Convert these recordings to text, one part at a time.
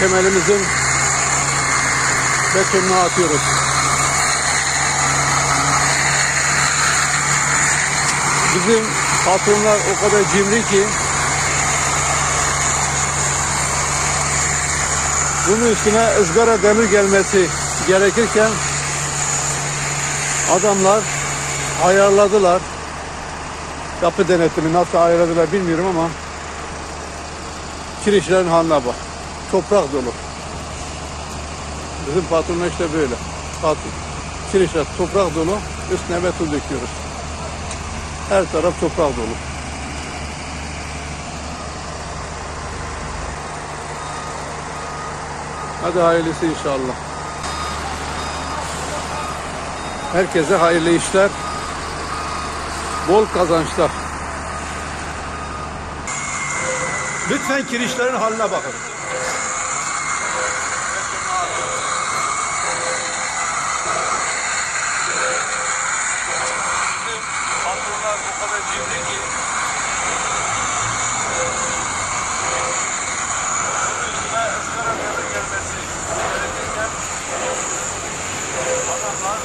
temelimizin betonunu atıyoruz. Bizim patronlar o kadar cimri ki bunun üstüne ızgara demir gelmesi gerekirken adamlar ayarladılar. Yapı denetimi nasıl ayarladılar bilmiyorum ama kirişlerin haline bak. Toprak dolu. Bizim patronlar işte böyle. Patron. Kirişler toprak dolu. Üstüne beton döküyoruz. Her taraf toprak dolu. Hadi hayırlısı inşallah. Herkese hayırlı işler. Bol kazançlar. Lütfen kirişlerin haline bakın. Patronlar o kadar cimri ki üstüne ızgara demir gelmesi gerekirken adamlar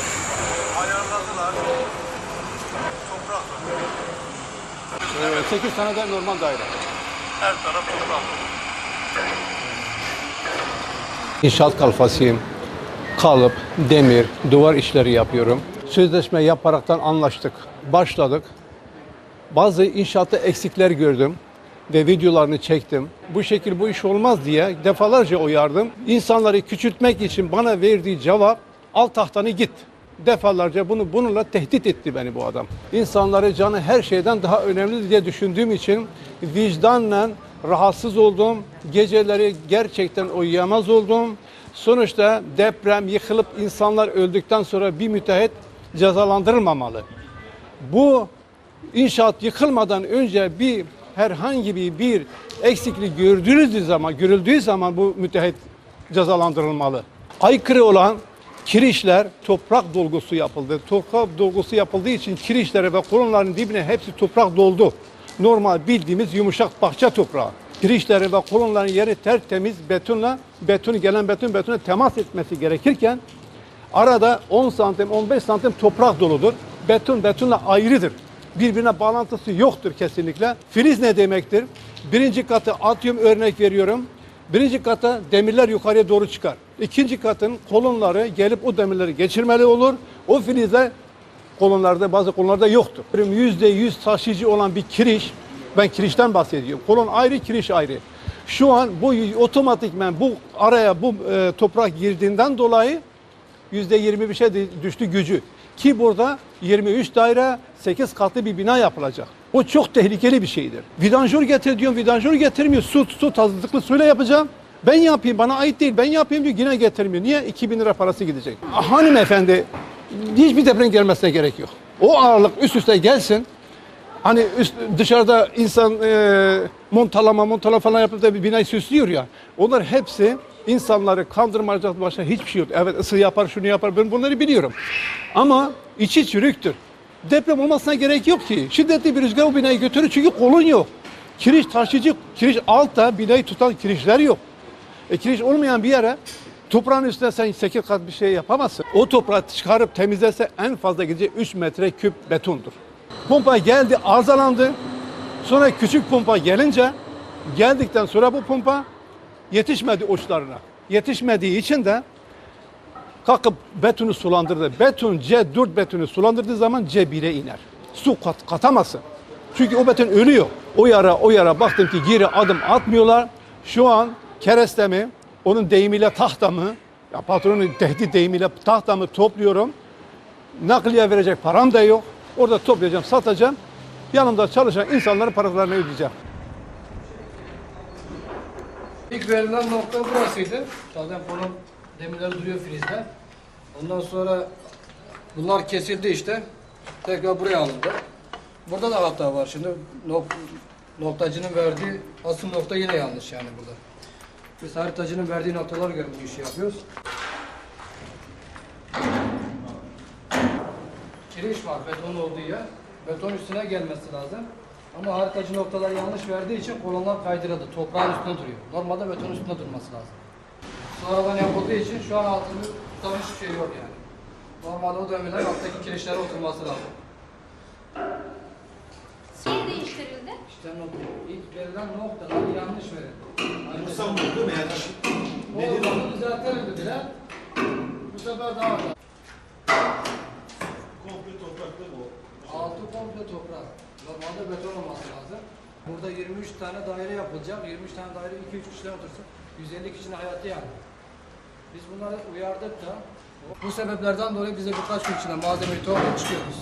ayarladılar. Toprak Evet, 8 tane de normal daire. Her taraf toprak. İnşaat kalfasıyım. Kalıp, demir, duvar işleri yapıyorum. Sözleşme yaparaktan anlaştık. Başladık. Bazı inşaatta eksikler gördüm ve videolarını çektim. Bu şekil bu iş olmaz diye defalarca uyardım. İnsanları küçültmek için bana verdiği cevap al tahtanı git. Defalarca bunu bununla tehdit etti beni bu adam. İnsanları canı her şeyden daha önemli diye düşündüğüm için vicdanla rahatsız oldum. Geceleri gerçekten uyuyamaz oldum. Sonuçta deprem yıkılıp insanlar öldükten sonra bir müteahhit cezalandırılmamalı. Bu inşaat yıkılmadan önce bir herhangi bir, bir eksiklik gördüğünüz zaman, görüldüğü zaman bu müteahhit cezalandırılmalı. Aykırı olan kirişler toprak dolgusu yapıldı. Toprak dolgusu yapıldığı için kirişlere ve kolonların dibine hepsi toprak doldu. Normal bildiğimiz yumuşak bahçe toprağı. Kirişleri ve kolonların yeri tertemiz betonla, beton gelen beton betona temas etmesi gerekirken Arada 10 santim, 15 santim toprak doludur. Beton betonla ayrıdır. Birbirine bağlantısı yoktur kesinlikle. Filiz ne demektir? Birinci katı atıyorum örnek veriyorum. Birinci kata demirler yukarıya doğru çıkar. İkinci katın kolonları gelip o demirleri geçirmeli olur. O filizler kolonlarda bazı kolonlarda yoktur. Yüzde yüz taşıyıcı olan bir kiriş, ben kirişten bahsediyorum. Kolon ayrı, kiriş ayrı. Şu an bu otomatikmen bu araya bu e, toprak girdiğinden dolayı yüzde yirmi bir şey düştü gücü. Ki burada 23 daire 8 katlı bir bina yapılacak. O çok tehlikeli bir şeydir. Vidanjör getir diyorum, vidanjör getirmiyor. Su, su tazıdıklı suyla yapacağım. Ben yapayım, bana ait değil, ben yapayım diyor, yine getirmiyor. Niye? 2000 lira parası gidecek. Hanımefendi, hiçbir deprem gelmesine gerek yok. O ağırlık üst üste gelsin, Hani üst, dışarıda insan e, montalama montalama falan yapıp da bir binayı süslüyor ya. Onlar hepsi insanları kandırmacak başka hiçbir şey yok. Evet ısı yapar şunu yapar ben bunları biliyorum. Ama içi çürüktür. Deprem olmasına gerek yok ki. Şiddetli bir rüzgar o binayı götürür çünkü kolun yok. Kiriş taşıyıcı, kiriş altta binayı tutan kirişler yok. E, kiriş olmayan bir yere toprağın üstüne sen 8 kat bir şey yapamazsın. O toprağı çıkarıp temizlese en fazla gidecek 3 metre küp betondur. Pompa geldi, arızalandı. Sonra küçük pompa gelince, geldikten sonra bu pompa yetişmedi uçlarına. Yetişmediği için de kalkıp betonu sulandırdı. Beton C4 betonu sulandırdığı zaman C1'e iner. Su kat, katamazsın. Çünkü o beton ölüyor. O yara o yara baktım ki geri adım atmıyorlar. Şu an kerestemi, onun deyimiyle tahtamı, ya patronun tehdit deyimiyle tahtamı topluyorum. Nakliye verecek param da yok. Orada toplayacağım, satacağım. Yanımda çalışan insanların paralarını ödeyeceğim. İlk verilen nokta burasıydı. Zaten kolon demirleri duruyor frizde. Ondan sonra bunlar kesildi işte. Tekrar buraya alındı. Burada da hata var. Şimdi nok noktacının verdiği asıl nokta yine yanlış yani burada. Biz haritacının verdiği noktalar göre bu işi yapıyoruz. Kiriş var beton olduğu yer. Beton üstüne gelmesi lazım. Ama haritacı noktalar yanlış verdiği için kolonlar kaydırıldı. Toprağın üstünde duruyor. Normalde beton üstünde durması lazım. sonradan yapıldığı için şu an altını tutan hiçbir şey yok yani. Normalde o demirler alttaki kirişlere oturması lazım. Şey değiştirildi. İşte nokta, ilk verilen noktalar yanlış verildi. Aynı Kısa buldu veya O zaman düzeltelim dediler. Bu sefer daha da. komple toprakta bu. Altı komple toprak. Normalde beton olması lazım. Burada 23 tane daire yapılacak. 23 tane daire 2-3 kişiler otursa 150 kişinin hayatı yani. Biz bunları uyardık da bu sebeplerden dolayı bize birkaç gün içinde malzemeyi toplayıp çıkıyoruz.